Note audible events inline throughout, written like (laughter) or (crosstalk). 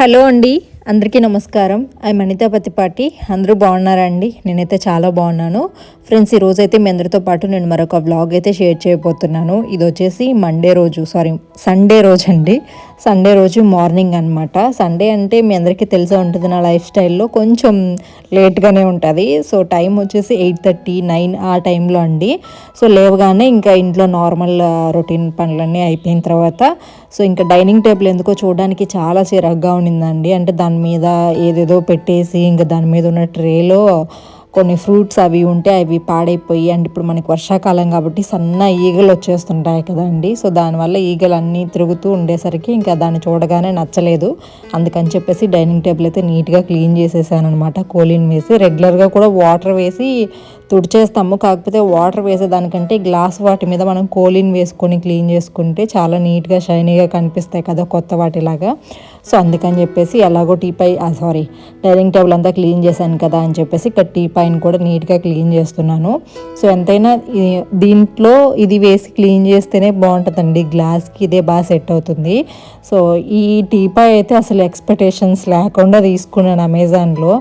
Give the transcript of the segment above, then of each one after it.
Hello అండి. అందరికీ నమస్కారం. ఐ అనితా పతిపాటి అందరూ బాగున్నారా అండి? నేనైతే చాలా బాగున్నాను. ఫ్రెండ్స్ ఈ అయితే మీ అందరితో పాటు నేను మరొక వ్లాగ్ అయితే షేర్ చేయబోతున్నాను. ఇది వచ్చేసి మండే రోజు సారీ సండే రోజు అండి సండే రోజు మార్నింగ్ అనమాట సండే అంటే మీ అందరికీ తెలిసే ఉంటుంది నా లైఫ్ స్టైల్లో కొంచెం లేట్గానే ఉంటుంది. సో టైం వచ్చేసి ఎయిట్ థర్టీ నైన్ ఆ టైంలో అండి. సో లేవగానే ఇంకా ఇంట్లో నార్మల్ రొటీన్ పనులన్నీ అయిపోయిన తర్వాత సో ఇంకా డైనింగ్ టేబుల్ ఎందుకో చూడడానికి చాలా చిరాగ్గా ఉండిందండి. అంటే దాని మీద ఏదేదో పెట్టేసి ఇంకా దాని మీద ఉన్న ట్రేలో కొన్ని ఫ్రూట్స్ అవి ఉంటే అవి పాడైపోయి అండ్ ఇప్పుడు మనకి వర్షాకాలం కాబట్టి సన్న ఈగలు వచ్చేస్తుంటాయి కదండి. సో దానివల్ల ఈగలు అన్నీ తిరుగుతూ ఉండేసరికి ఇంకా దాన్ని చూడగానే నచ్చలేదు. అందుకని చెప్పేసి డైనింగ్ టేబుల్ అయితే నీట్గా క్లీన్ చేసేసాను అనమాట కోలిన్ వేసి రెగ్యులర్గా కూడా వాటర్ వేసి తుడిచేస్తాము. కాకపోతే వాటర్ వేసేదానికంటే గ్లాస్ వాటి మీద మనం కోలిన్ వేసుకొని క్లీన్ చేసుకుంటే చాలా నీట్గా షైనీగా కనిపిస్తాయి కదా కొత్త వాటిలాగా. సో అందుకని చెప్పేసి ఎలాగో teapoy sorry dining table అంతా క్లీన్ చేశాను కదా అని చెప్పేసి ఇక్కడ టీ కూడా నీట్గా క్లీన్ చేస్తున్నాను. సో ఎంతైనా దీంట్లో ఇది వేసి క్లీన్ చేస్తేనే బాగుంటుందండి. గ్లాస్కి ఇదే బాగా సెట్ అవుతుంది. సో ఈ టీ పై అయితే అసలు ఎక్స్పెక్టేషన్స్ లేకుండా తీసుకున్నాను అమెజాన్లో.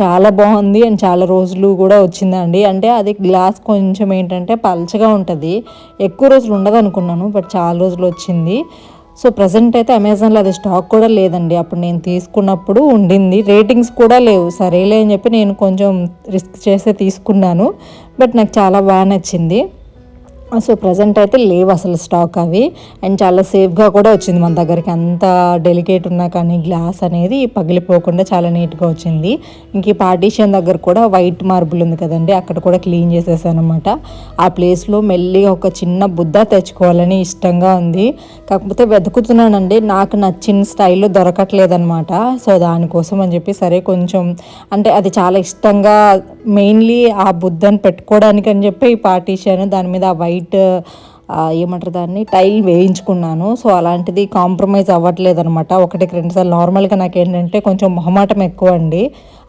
చాలా బాగుంది అండ్ చాలా రోజులు కూడా వచ్చిందండి. అంటే అది గ్లాస్ కొంచెం ఏంటంటే పల్చగా ఉంటుంది. ఎక్కువ రోజులు ఉండదు అనుకున్నాను బట్ చాలా రోజులు వచ్చింది. సో ప్రజెంట్ అయితే అమెజాన్లో అది స్టాక్ కూడా లేదండి. అప్పుడు నేను తీసుకున్నప్పుడు ఉండింది. రేటింగ్స్ కూడా లేవు. సరేలే అని చెప్పి నేను కొంచెం రిస్క్ చేస్తే తీసుకున్నాను. బట్ నాకు చాలా బాగా నచ్చింది. సో ప్రజెంట్ అయితే లేవు అసలు స్టాక్ అవి. అండ్ చాలా సేఫ్గా కూడా వచ్చింది మన దగ్గరికి. అంత డెలికేట్ ఉన్నా కానీ గ్లాస్ అనేది పగిలిపోకుండా చాలా నీట్గా వచ్చింది. ఇంక ఈ పార్టీషన్ దగ్గర కూడా వైట్ మార్బుల్ ఉంది కదండి అక్కడ కూడా క్లీన్ చేసేసాను అనమాట ఆ ప్లేస్లో మెల్లిగా ఒక చిన్న బుద్ధ తెచ్చుకోవాలని ఇష్టంగా ఉంది. కాకపోతే వెతుకుతున్నానండి నాకు నచ్చిన స్టైల్లో దొరకట్లేదనమాట సో దానికోసం అని చెప్పి సరే కొంచెం అంటే అది చాలా ఇష్టంగా మెయిన్లీ ఆ బుద్ధని పెట్టుకోవడానికి అని చెప్పి ఈ పార్టీషన్ దాని మీద ఆ వైట్ వైట్ ఏమంటారు దాన్ని టైల్ వేయించుకున్నాను. సో అలాంటిది కాంప్రమైజ్ అవ్వట్లేదు అనమాట ఒకటికి రెండుసార్లు నార్మల్గా నాకు ఏంటంటే కొంచెం మొహమాటం ఎక్కువ అండి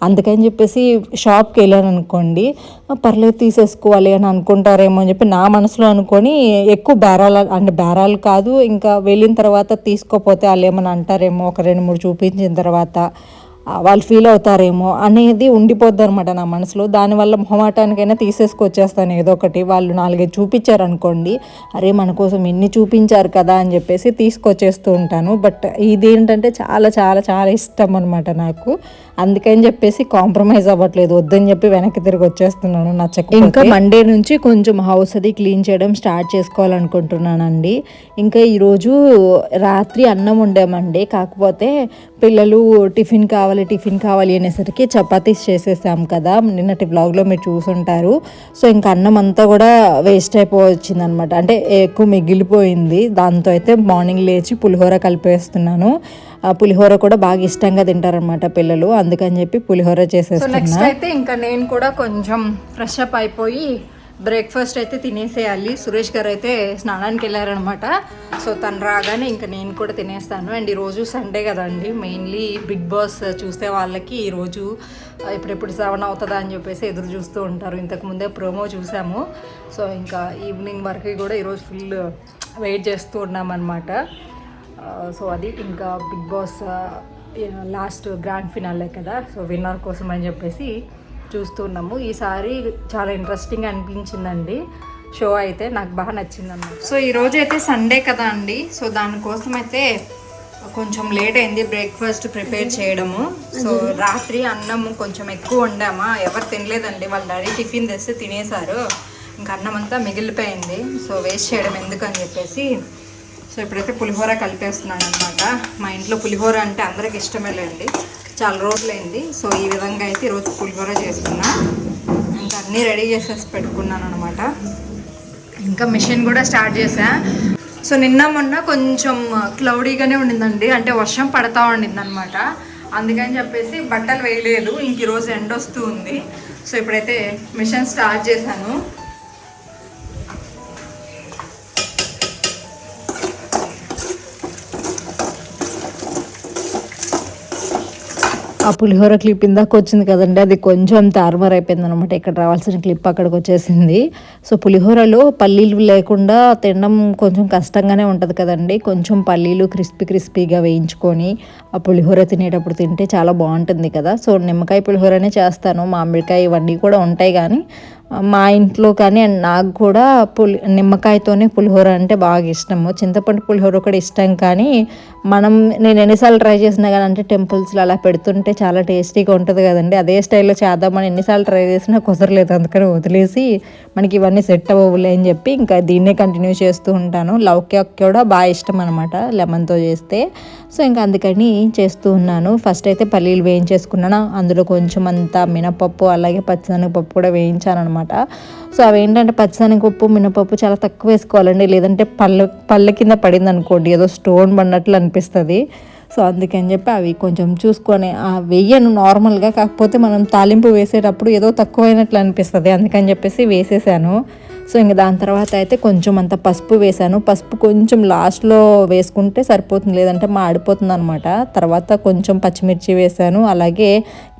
అందుకని చెప్పేసి షాప్కి వెళ్ళాను అనుకోండి. పర్లేదు తీసేసుకోవాలి అని అనుకుంటారేమో అని చెప్పి నా మనసులో అనుకొని ఎక్కువ బేరాలు అంటే బేరాలు కాదు ఇంకా వెళ్ళిన తర్వాత తీసుకోపోతే వాళ్ళు ఏమైనా అంటారేమో ఒక రెండు మూడు చూపించిన తర్వాత. వాళ్ళు ఫీల్ అవుతారేమో అనేది ఉండిపోద్ది అనమాట నా మనసులో. దానివల్ల మొహమాటానికైనా తీసేసుకొచ్చేస్తాను ఏదో ఒకటి. వాళ్ళు నాలుగైదు చూపించారనుకోండి అరే మన కోసం ఎన్ని చూపించారు కదా అని చెప్పేసి తీసుకొచ్చేస్తూ ఉంటాను. బట్ ఇది ఏంటంటే చాలా చాలా చాలా ఇష్టం అనమాట నాకు. అందుకని చెప్పేసి కాంప్రమైజ్ అవ్వట్లేదు. వద్దని చెప్పి వెనక్కి తిరిగి వచ్చేస్తున్నాను నచ్చక ఇంకా మండే నుంచి కొంచెం హౌస్ అది క్లీన్ చేయడం స్టార్ట్ చేసుకోవాలనుకుంటున్నానండి. ఇంకా ఈరోజు రాత్రి అన్నం వండామండి కాకపోతే పిల్లలు టిఫిన్ కావాలి టిఫిన్ కావాలి అనేసరికి చపాతీస్ చేసేసాం కదా. నిన్నటి బ్లాగ్లో మీరు చూసుంటారు. సో ఇంకా అన్నం అంతా కూడా వేస్ట్ అయిపోవచ్చింది అనమాట అంటే ఎక్కువ మిగిలిపోయింది. దాంతో అయితే మార్నింగ్ లేచి పులిహోర కలిపేస్తున్నాను. పులిహోర కూడా బాగా ఇష్టంగా తింటారనమాట పిల్లలు. అందుకని చెప్పి పులిహోర సో నెక్స్ట్ అయితే ఇంకా నేను కూడా కొంచెం ఫ్రెష్ అప్ అయిపోయి బ్రేక్ఫాస్ట్ అయితే తినేసేయాలి. సురేష్ గారు అయితే స్నానానికి వెళ్ళారనమాట సో తను రాగానే ఇంకా నేను కూడా తినేస్తాను. అండ్ ఈరోజు సండే కదండి మెయిన్లీ బిగ్ బాస్ చూసే వాళ్ళకి ఈరోజు ఎప్పుడెప్పుడు సెవెన్ అవుతుందా అని చెప్పేసి ఎదురు చూస్తూ ఉంటారు. ఇంతకు ముందే ప్రోమో చూసాము. సో ఇంకా ఈవినింగ్ వరకు కూడా ఈరోజు ఫుల్ వెయిట్ చేస్తూ ఉన్నామన్నమాట. సో అది ఇంకా Bigg Boss last grand finale కదా. సో విన్నర్ కోసం అని చెప్పేసి చూస్తున్నాము ఈసారి చాలా ఇంట్రెస్టింగ్ అనిపించిందండి. షో అయితే నాకు బాగా నచ్చింది అన్నమాట సో ఈరోజు అయితే సండే కదా అండి. సో దానికోసం అయితే కొంచెం లేట్ అయింది బ్రేక్ఫాస్ట్ ప్రిపేర్ చేయడము. సో రాత్రి అన్నం కొంచెం ఎక్కువ వండామా? ఎవరు తినలేదండి. వాళ్ళ డాడీ టిఫిన్ తెస్తే తినేశారు. ఇంకా అన్నం అంతా మిగిలిపోయింది. సో వేస్ట్ చేయడం ఎందుకని చెప్పేసి సో ఇప్పుడైతే పులిహోర కలిపేస్తున్నాను అనమాట మా ఇంట్లో పులిహోర అంటే అందరికి ఇష్టమేలేండి. చాలా రోజులైంది. సో ఈ విధంగా అయితే ఈరోజు పులిహోర చేస్తున్నా. ఇంకా అన్నీ రెడీ చేసేసి పెట్టుకున్నాను అనమాట ఇంకా మిషన్ కూడా స్టార్ట్ చేసా సో నిన్న మొన్న కొంచెం క్లౌడీగానే ఉండిందండి. అంటే వర్షం పడతా ఉండింది అనమాట అందుకని చెప్పేసి బట్టలు వేయలేదు. ఇంక ఈరోజు ఎండ వస్తూ ఉంది. సో ఇప్పుడైతే మిషన్ స్టార్ట్ చేశాను. ఆ పులిహోర క్లిప్ ఇందాక వచ్చింది కదండి అది కొంచెం తారుమార్ అయిపోయింది అనమాట ఇక్కడ రావాల్సిన క్లిప్ అక్కడికి వచ్చేసింది. సో పులిహోరలో పల్లీలు లేకుండా తినడం కొంచెం కష్టంగానే ఉంటుంది కదండి. కొంచెం పల్లీలు క్రిస్పీ క్రిస్పీగా వేయించుకొని ఆ పులిహోర తినేటప్పుడు తింటే చాలా బాగుంటుంది కదా. సో నిమ్మకాయ పులిహోరనే చేస్తాను. మామిడికాయ ఇవన్నీ కూడా ఉంటాయి కానీ మా ఇంట్లో కానీ అండ్ నాకు కూడా పులి నిమ్మకాయతోనే పులిహోర అంటే బాగా ఇష్టము. చింతపండు పులిహోర కూడా ఇష్టం కానీ మనం నేను ఎన్నిసార్లు ట్రై చేసినా కానీ అంటే టెంపుల్స్లో అలా పెడుతుంటే చాలా టేస్టీగా ఉంటుంది కదండి. అదే స్టైల్లో చేద్దామని ఎన్నిసార్లు ట్రై చేసినా కుదరలేదు. అందుకని వదిలేసి మనకి ఇవన్నీ సెట్ అవ్వలే అని చెప్పి ఇంకా దీన్నే కంటిన్యూ చేస్తూ ఉంటాను. లౌక్య కూడా బాగా ఇష్టం అనమాట లెమన్తో చేస్తే. సో ఇంకా అందుకని చేస్తూ ఉన్నాను. ఫస్ట్ అయితే పల్లీలు వేయించేసుకున్నాను. అందులో కొంచెం అంత మినపప్పు అలాగే పచ్చిశనగపప్పు కూడా వేయించాను అనమాట సో అవి ఏంటంటే పచ్చిశనగపప్పు మినపప్పు చాలా తక్కువ వేసుకోవాలండి. లేదంటే పళ్ళ పళ్ళ కింద పడింది అనుకోండి ఏదో స్టోన్ పడినట్లు అనిపిస్తుంది. సో అందుకని చెప్పి అవి కొంచెం చూసుకొని ఆ వెయ్యను నార్మల్గా. కాకపోతే మనం తాలింపు వేసేటప్పుడు ఏదో తక్కువైనట్లు అనిపిస్తుంది. అందుకని చెప్పేసి వేసేసాను. సో ఇంక దాని తర్వాత అయితే కొంచెం అంత పసుపు వేసాను పసుపు కొంచెం లాస్ట్లో వేసుకుంటే సరిపోతుంది. లేదంటే మాడిపోతుంది అనమాట తర్వాత కొంచెం పచ్చిమిర్చి వేసాను అలాగే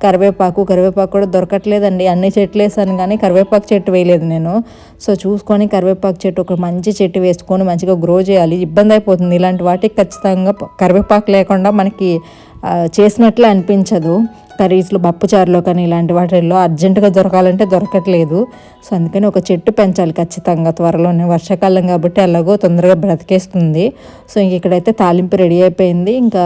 కరివేపాకు. కరివేపాకు కూడా దొరకట్లేదండి. అన్ని చెట్లు వేసాను కానీ కరివేపాకు చెట్టు వేయలేదు నేను. సో చూసుకొని కరివేపాకు చెట్టు ఒక మంచి చెట్టు వేసుకొని మంచిగా గ్రో చేయాలి. ఇబ్బంది అయిపోతుంది. ఇలాంటి వాటికి ఖచ్చితంగా కరివేపాకు లేకుండా మనకి చేసినట్లు అనిపించదు. కర్రీస్లో పప్పుచారులో కానీ ఇలాంటి వాటిల్లో అర్జెంటుగా దొరకాలంటే దొరకట్లేదు. సో అందుకని ఒక చెట్టు పెంచాలి ఖచ్చితంగా త్వరలోనే. వర్షాకాలం కాబట్టి అలాగో తొందరగా బ్రతికేస్తుంది. సో ఇంక ఇక్కడైతే తాలింపు రెడీ అయిపోయింది. ఇంకా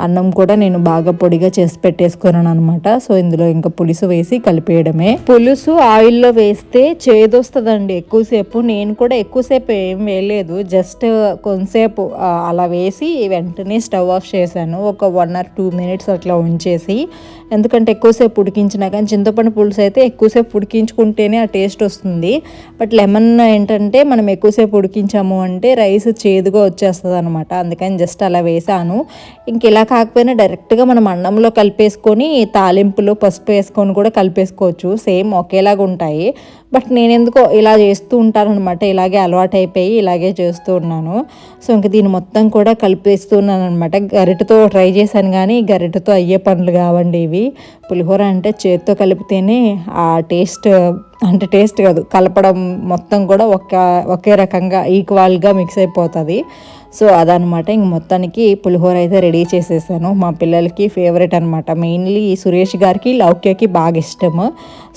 అన్నం కూడా నేను బాగా పొడిగా చేసి పెట్టేసుకున్నాను అనమాట సో ఇందులో ఇంకా పులుసు వేసి కలిపేయడమే. పులుసు ఆయిల్లో వేస్తే చేదొస్తుందండి ఎక్కువసేపు. నేను కూడా ఎక్కువసేపు ఏం వేయలేదు. జస్ట్ కొంతసేపు అలా వేసి వెంటనే స్టవ్ ఆఫ్ చేశాను. ఒక వన్ ఆర్ టూ మినిట్స్ అట్లా ఉంచేసి ఎందుకంటే ఎక్కువసేపు ఉడికించినా కానీ చింతపండు పులుసు అయితే ఎక్కువసేపు ఉడికించుకుంటేనే ఆ టేస్ట్ వస్తుంది. బట్ లెమన్ ఏంటంటే మనం ఎక్కువసేపు ఉడికించాము అంటే రైస్ చేదుగా వచ్చేస్తుంది అనమాట అందుకని జస్ట్ అలా వేసాను. ఇంక ఇలా కాకపోయినా డైరెక్ట్గా మనం అన్నంలో కలిపేసుకొని తాలింపులో పసుపు వేసుకొని కూడా కలిపేసుకోవచ్చు. సేమ్ ఒకేలాగా ఉంటాయి బట్ నేను ఎందుకో ఇలా చేస్తూ ఉంటాను అనమాట ఇలాగే అలవాటు అయిపోయి ఇలాగే చేస్తూ ఉన్నాను. సో ఇంక దీన్ని మొత్తం కూడా కలిపేస్తున్నాను అనమాట గరిటతో ట్రై చేశాను కానీ గరిటతో అయ్యే పనులు కావండి ఇవి. పులిహోర అంటే చేత్తో కలిపితేనే ఆ టేస్ట్ అంటే టేస్ట్ కాదు కలపడం మొత్తం కూడా ఒక ఒకే రకంగా ఈక్వల్గా మిక్స్ అయిపోతుంది. సో అదనమాట ఇంక మొత్తానికి పులిహోర అయితే రెడీ చేసేసాను. మా పిల్లలకి ఫేవరెట్ అనమాట మెయిన్లీ సురేష్ గారికి లౌక్యకి బాగా ఇష్టము.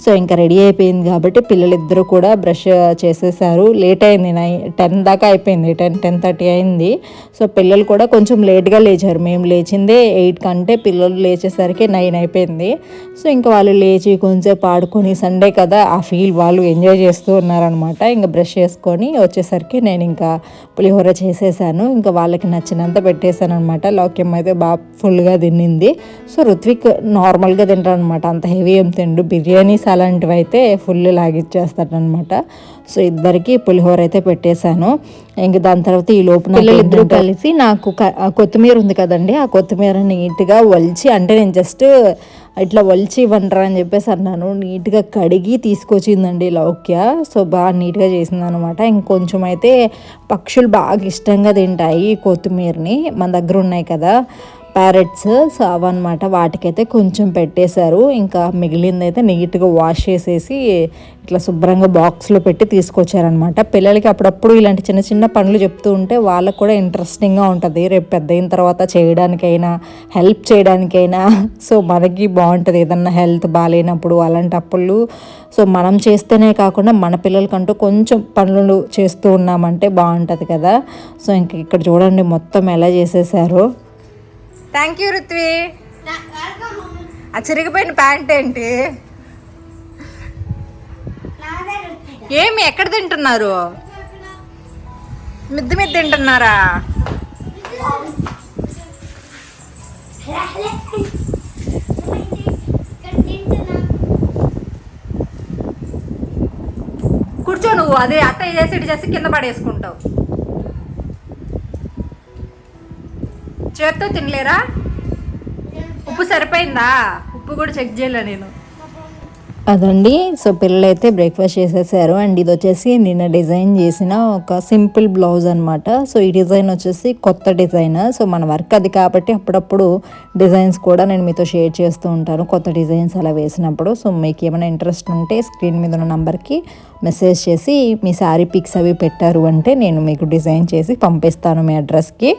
సో ఇంకా రెడీ అయిపోయింది కాబట్టి పిల్లలిద్దరూ కూడా బ్రష్ చేసేసారు. లేట్ అయింది నై టెన్ దాకా అయిపోయింది టెన్ టెన్ థర్టీ అయింది. సో పిల్లలు కూడా కొంచెం లేట్గా లేచారు. మేము లేచిందే ఎయిట్ కంటే పిల్లలు లేచేసరికి నైన్ అయిపోయింది. సో ఇంకా వాళ్ళు లేచి కొంచెంసేపు ఆడుకొని సండే కదా ఆ ఫీల్ వాళ్ళు ఎంజాయ్ చేస్తూ ఉన్నారనమాట ఇంకా బ్రష్ చేసుకొని వచ్చేసరికి నేను ఇంకా పులిహోర చేసేసాను. ఇంకా వాళ్ళకి నచ్చినంత పెట్టేశాను అనమాట లౌక్యం అయితే బాగా ఫుల్గా తిన్నింది. సో రుత్విక్ నార్మల్గా తింటాడు అనమాట అంత హెవీ ఏం తిండు. బిర్యానీస్ అలాంటివి అయితే ఫుల్ లాగిచ్చేస్తాడనమాట సో ఇద్దరికి పులిహోర అయితే పెట్టేశాను. ఇంక దాని తర్వాత ఈ లోపు పిల్లలిద్దరూ కలిసి నాకు కొత్తిమీర ఉంది కదండి ఆ కొత్తిమీర నీట్గా ఒలిచి అంటే నేను జస్ట్ ఇట్లా ఒలిచి ఇవ్వంటారా అని చెప్పేసి అన్నాను. నీట్గా కడిగి తీసుకొచ్చిందండి లౌక్య. సో బాగా నీట్గా చేసింది అనమాట ఇంకొంచెం అయితే పక్షులు బాగా ఇష్టంగా తింటాయి కొత్తిమీరని. మన దగ్గర ఉన్నాయి కదా. ప్యారెట్స్ సో అవన్నమాట వాటికైతే కొంచెం పెట్టేశారు. ఇంకా మిగిలిందైతే నీట్గా వాష్ చేసేసి ఇట్లా శుభ్రంగా బాక్స్లో పెట్టి తీసుకొచ్చారనమాట పిల్లలకి అప్పుడప్పుడు ఇలాంటి చిన్న చిన్న పనులు చెప్తూ ఉంటే వాళ్ళకు కూడా ఇంట్రెస్టింగ్గా ఉంటుంది. రేపు పెద్ద అయిన తర్వాత చేయడానికైనా హెల్ప్ చేయడానికైనా సో మనకి బాగుంటుంది. ఏదన్నా హెల్త్ బాగాలేనప్పుడు అలాంటప్పుడు సో మనం చేస్తేనే కాకుండా మన పిల్లలకంటూ కొంచెం పనులు చేస్తూ ఉన్నామంటే బాగుంటుంది కదా. సో ఇంక ఇక్కడ చూడండి మొత్తం ఎలా చేసేసారు. థ్యాంక్ యూ రుత్వి ఆ చిరిగిపోయిన ప్యాంట్ ఏంటి? ఏమి ఎక్కడ తింటున్నారు? మిద్ది మీద తింటున్నారా? (laughs) కూర్చో నువ్వు అదే అట్ట చేసి ఇటు చేసి కింద పడేసుకుంటావు. చేత్తో తినలేరా? ఉప్పు సరిపోయిందా? ఉప్పు కూడా చెక్ చేయలే నేను. అదండి సో పిల్లలు అయితే బ్రేక్ఫాస్ట్ చేసేసారు. అండ్ ఇది వచ్చేసి నిన్న డిజైన్ చేసిన ఒక సింపుల్ బ్లౌజ్ అనమాట సో ఈ డిజైన్ వచ్చేసి కొత్త డిజైన్ సో మన వర్క్ అది కాబట్టి అప్పుడప్పుడు డిజైన్స్ కూడా నేను మీతో షేర్ చేస్తూ ఉంటాను కొత్త డిజైన్స్ అలా వేసినప్పుడు. సో మీకు ఏమైనా ఇంట్రెస్ట్ ఉంటే స్క్రీన్ మీద ఉన్న నంబర్కి మెసేజ్ చేసి మీ శారీ పిక్స్ అవి పెట్టారు అంటే నేను మీకు డిజైన్ చేసి పంపిస్తాను మీ అడ్రస్కి.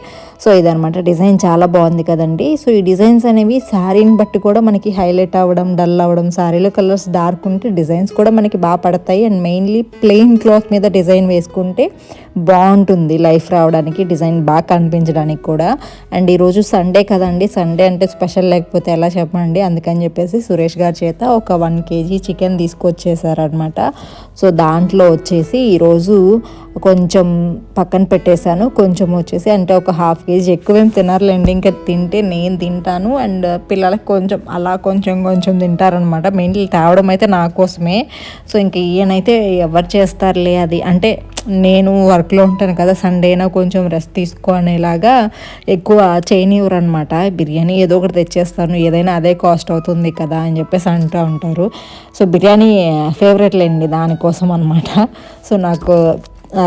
సో ఇదనమాట డిజైన్ చాలా బాగుంది కదండి. సో ఈ డిజైన్స్ అనేవి శారీని బట్టి కూడా మనకి హైలైట్ అవ్వడం డల్ అవ్వడం శారీలో కలర్స్ డార్క్ ఉంటే డిజైన్స్ కూడా మనకి బాగా పడతాయి. అండ్ మెయిన్లీ ప్లెయిన్ క్లాత్ మీద డిజైన్ వేసుకుంటే బాగుంటుంది లైఫ్ రావడానికి డిజైన్ బాగా కనిపించడానికి కూడా. అండ్ ఈరోజు సండే కదండి. సండే అంటే స్పెషల్ లేకపోతే ఎలా చెప్పండి? అందుకని చెప్పేసి సురేష్ గారి చేత ఒక వన్ కేజీ చికెన్ తీసుకొచ్చేసారనమాట సో దాంట్లో వచ్చేసి ఈరోజు కొంచెం పక్కన పెట్టేశాను కొంచెం వచ్చేసి అంటే ఒక హాఫ్ కేజీ ఎక్కువేం తినర్లేండి. ఇంకా తింటే నేను తింటాను అండ్ పిల్లలకి కొంచెం అలా కొంచెం కొంచెం తింటారనమాట మెయిన్లీ తేవడం అయితే నా కోసమే. సో ఇంక ఈయనైతే ఎవరు చేస్తారులే అది. అంటే నేను వర్క్లో ఉంటాను కదా సండేనా కొంచెం రెస్ట్ తీసుకో అనేలాగా ఎక్కువ చేయనివ్వరు అనమాట బిర్యానీ ఏదో ఒకటి తెచ్చేస్తాను ఏదైనా అదే కాస్ట్ అవుతుంది కదా అని చెప్పేసి అంటూ ఉంటారు. సో బిర్యానీ ఫేవరెట్ లేండి దానికోసం అనమాట సో నాకు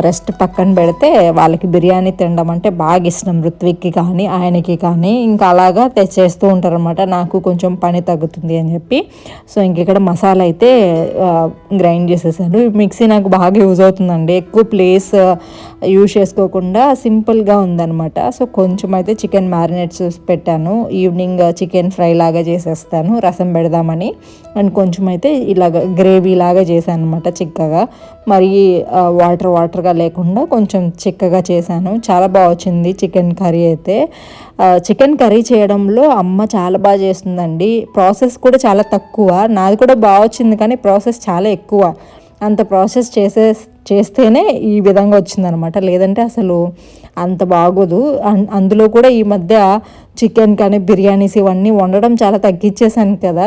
రెస్ట్ పక్కన పెడితే వాళ్ళకి బిర్యానీ తినడం అంటే బాగా ఇష్టం ఋత్విక్కి కానీ ఆయనకి కానీ. ఇంకా అలాగా తెచ్చేస్తూ ఉంటారు అనమాట నాకు కొంచెం పని తగ్గుతుంది అని చెప్పి. సో ఇంక ఇక్కడ మసాలా అయితే గ్రైండ్ చేసేసాను. మిక్సీ నాకు బాగా యూజ్ అవుతుందండి. ఎక్కువ ప్లేస్ యూజ్ చేసుకోకుండా సింపుల్గా ఉందన్నమాట. సో కొంచెం అయితే చికెన్ మ్యారినేట్స్ పెట్టాను. ఈవినింగ్ చికెన్ ఫ్రై లాగా చేసేస్తాను రసం పెడదామని. అండ్ కొంచెం అయితే ఇలాగ గ్రేవీ లాగా చేశాను అనమాట చిక్కగా. మరి వాటర్ వాటర్గా లేకుండా కొంచెం చిక్కగా చేశాను. చాలా బాగా వచ్చింది చికెన్ కర్రీ అయితే. చికెన్ కర్రీ చేయడంలో అమ్మ చాలా బాగా చేస్తుందండి. ప్రాసెస్ కూడా చాలా తక్కువ. నాది కూడా బాగా వచ్చింది కానీ ప్రాసెస్ చాలా ఎక్కువ. అంత ప్రాసెస్ చేసే చేస్తేనే ఈ విధంగా వచ్చిందనమాట. లేదంటే అసలు అంత బాగోదు. అందులో కూడా ఈ మధ్య చికెన్ కానీ బిర్యానీస్ ఇవన్నీ వండడం చాలా తగ్గించేసాను కదా.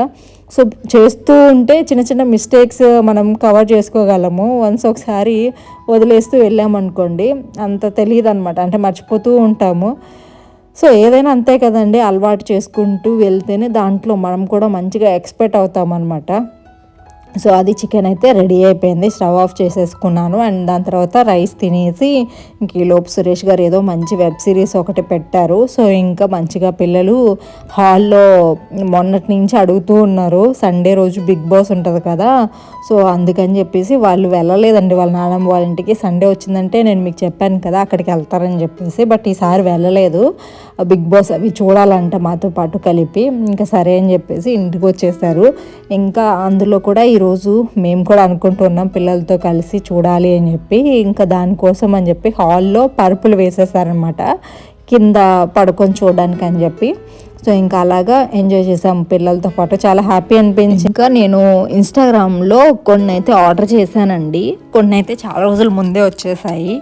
సో చేస్తూ ఉంటే చిన్న చిన్న మిస్టేక్స్ మనం కవర్ చేసుకోగలము. వన్స్ ఒకసారి వదిలేస్తూ వెళ్ళామనుకోండి అంత తెలియదు అనమాట అంటే మర్చిపోతూ ఉంటాము. సో ఏదైనా అంతే కదండి అలవాటు చేసుకుంటూ వెళ్తేనే దాంట్లో మనం కూడా మంచిగా ఎక్స్పెక్ట్ అవుతామన్నమాట అనమాట సో అది చికెన్ అయితే రెడీ అయిపోయింది. స్టవ్ ఆఫ్ చేసేసుకున్నాను. అండ్ దాని తర్వాత రైస్ తినేసి ఇంక ఈలోపు సురేష్ గారు ఏదో మంచి వెబ్ సిరీస్ ఒకటి పెట్టారు. సో ఇంకా మంచిగా పిల్లలు హాల్లో మొన్నటి నుంచి అడుగుతూ ఉన్నారు. సండే రోజు బిగ్ బాస్ ఉంటుంది కదా. సో అందుకని చెప్పేసి వాళ్ళు వెళ్ళలేదండి. వాళ్ళ నాన్నమ్మ వాళ్ళ ఇంటికి సండే వచ్చిందంటే నేను మీకు చెప్పాను కదా అక్కడికి వెళ్తారని చెప్పేసి. బట్ ఈసారి వెళ్ళలేదు. బిగ్ బాస్ అవి చూడాలంట మాతో పాటు కలిపి. ఇంకా సరే అని చెప్పేసి ఇంటికి వచ్చేసారు. ఇంకా అందులో కూడా ఈరోజు మేము కూడా అనుకుంటున్నాం పిల్లలతో కలిసి చూడాలి అని చెప్పి. ఇంకా దానికోసం అని చెప్పి హాల్లో పరుపులు వేసేసారనమాట కింద పడుకొని చూడడానికి అని చెప్పి. సో ఇంకా అలాగా ఎంజాయ్ చేసాం పిల్లలతో పాటు. చాలా హ్యాపీ అనిపించింది. ఇంకా నేను ఇన్స్టాగ్రామ్లో కొన్ని అయితే ఆర్డర్ చేశానండి. కొన్ని అయితే చాలా రోజుల ముందే వచ్చేసాయి.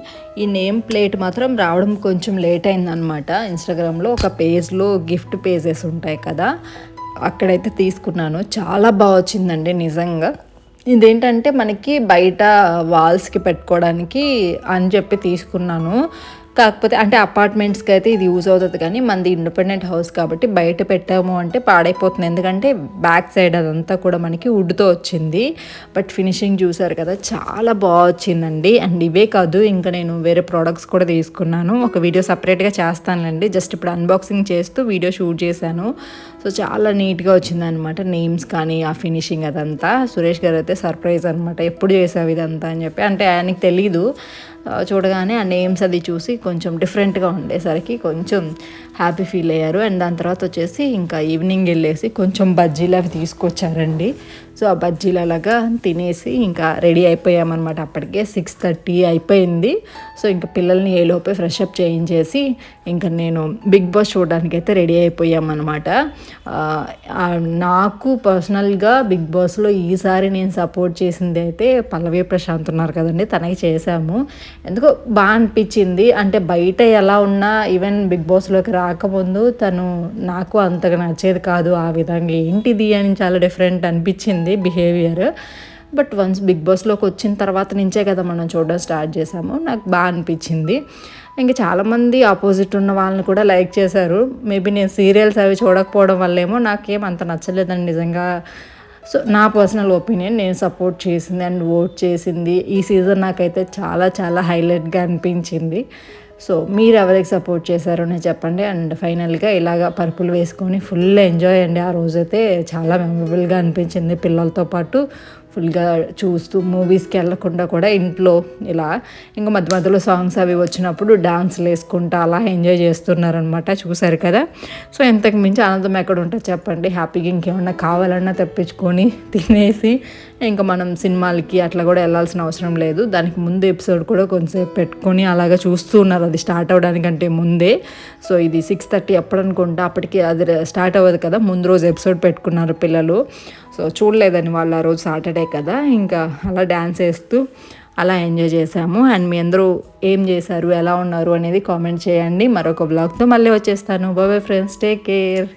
ఈ నేమ్ ప్లేట్ మాత్రం రావడం కొంచెం లేట్ అయిందనమాట ఇన్స్టాగ్రామ్లో ఒక పేజ్లో గిఫ్ట్ పేజెస్ ఉంటాయి కదా. అక్కడైతే తీసుకున్నాను. చాలా బాగా వచ్చిందండి నిజంగా. ఇదేంటంటే మనకి బయట వాల్స్కి పెట్టుకోవడానికి అని చెప్పి తీసుకున్నాను. కాకపోతే అంటే అపార్ట్మెంట్స్కి అయితే ఇది యూజ్ అవుతుంది కానీ మనది ఇండిపెండెంట్ హౌస్ కాబట్టి బయట పెట్టాము అంటే పాడైపోతుంది. ఎందుకంటే బ్యాక్ సైడ్ అదంతా కూడా మనకి వుడ్తో వచ్చింది. బట్ ఫినిషింగ్ చూసారు కదా చాలా బాగా వచ్చిందండి. అండ్ ఇవే కాదు ఇంకా నేను వేరే ప్రోడక్ట్స్ కూడా తీసుకున్నాను. ఒక వీడియో సపరేట్గా చేస్తానులేండి. జస్ట్ ఇప్పుడు అన్బాక్సింగ్ చేస్తూ వీడియో షూట్ చేశాను. సో చాలా నీట్గా వచ్చిందనమాట నేమ్స్ కానీ ఆ ఫినిషింగ్ అదంతా. సురేష్ గారు అయితే సర్ప్రైజ్ అనమాట ఎప్పుడు చేసావు ఇదంతా అని చెప్పి. అంటే ఆయనకి తెలీదు. చూడగానే ఆ నేమ్స్ అది చూసి కొంచెం డిఫరెంట్గా ఉండేసరికి కొంచెం హ్యాపీ ఫీల్ అయ్యారు. అండ్ దాని తర్వాత వచ్చేసి ఇంకా ఈవినింగ్ వెళ్ళేసి కొంచెం బజ్జీలు అవి తీసుకొచ్చారండి. సో ఆ బజ్జీలు అలాగా తినేసి ఇంకా రెడీ అయిపోయామన్నమాట అప్పటికే సిక్స్ థర్టీ అయిపోయింది. సో ఇంకా పిల్లల్ని ఏ లోపే ఫ్రెష్ అప్ చేయించేసి ఇంకా నేను బిగ్ బాస్ చూడడానికి అయితే రెడీ అయిపోయామన్నమాట. నాకు పర్సనల్గా బిగ్ బాస్లో ఈసారి నేను సపోర్ట్ చేసింది అయితే పల్లవి ప్రశాంత్ ఉన్నారు కదండి తనకి చేశాము. ఎందుకో బాగా అనిపించింది. అంటే బయట ఎలా ఉన్నా ఈవెన్ బిగ్ బాస్లోకి రాకముందు తను నాకు అంతగా నచ్చేది కాదు ఆ విధంగా ఏంటిది అని చాలా డిఫరెంట్ అనిపించింది. బిహేవియర్. బట్ వన్స్ బిగ్ బాస్లోకి వచ్చిన తర్వాత నుంచే కదా మనం చూడడం స్టార్ట్ చేసాము. నాకు బాగా అనిపించింది. ఇంకా చాలామంది ఆపోజిట్ ఉన్న వాళ్ళని కూడా లైక్ చేశారు. మేబీ నేను సీరియల్స్ అవి చూడకపోవడం వల్లేమో నాకేం అంత నచ్చలేదండి నిజంగా. సో నా పర్సనల్ ఒపీనియన్ నేను సపోర్ట్ చేసింది అండ్ ఓట్ చేసింది. ఈ సీజన్ నాకైతే చాలా చాలా హైలైట్గా అనిపించింది. సో మీరు ఎవరికి సపోర్ట్ చేశారో చెప్పండి. అండ్ ఫైనల్గా ఇలాగ పరుపులు వేసుకొని ఫుల్ ఎంజాయ్ అండి. ఆ రోజైతే చాలా మెమొరబుల్గా అనిపించింది పిల్లలతో పాటు. ఫుల్గా చూస్తూ మూవీస్కి వెళ్ళకుండా కూడా ఇంట్లో ఇలా ఇంకా మధ్య మధ్యలో సాంగ్స్ అవి వచ్చినప్పుడు డాన్స్లు వేసుకుంటా అలా ఎంజాయ్ చేస్తున్నారనమాట చూసారు కదా? సో ఇంతకు మించి ఆనందం ఎక్కడ ఉంటుంది చెప్పండి? హ్యాపీగా ఇంకేమన్నా కావాలన్నా తెప్పించుకొని తినేసి ఇంకా మనం సినిమాలకి అట్లా కూడా వెళ్ళాల్సిన అవసరం లేదు. దానికి ముందు ఎపిసోడ్ కూడా కొంచెంసేపు పెట్టుకొని అలాగా చూస్తూ ఉన్నారు. అది స్టార్ట్ అవ్వడానికంటే ముందే. సో ఇది సిక్స్ థర్టీ ఎప్పుడనుకుంటా అప్పటికి అది స్టార్ట్ అవ్వదు కదా? ముందు రోజు ఎపిసోడ్ పెట్టుకున్నారు పిల్లలు. సో చూడలేదని వాళ్ళు ఆ రోజు సాటర్డే కదా ఇంకా అలా డ్యాన్స్ వేస్తూ అలా ఎంజాయ్ చేసాము అండ్ మీ అందరూ ఏం చేశారు ఎలా ఉన్నారు అనేది కామెంట్ చేయండి. మరొక బ్లాగ్తో మళ్ళీ వచ్చేస్తాను. బాబాయ్ ఫ్రెండ్స్ టేక్ కేర్.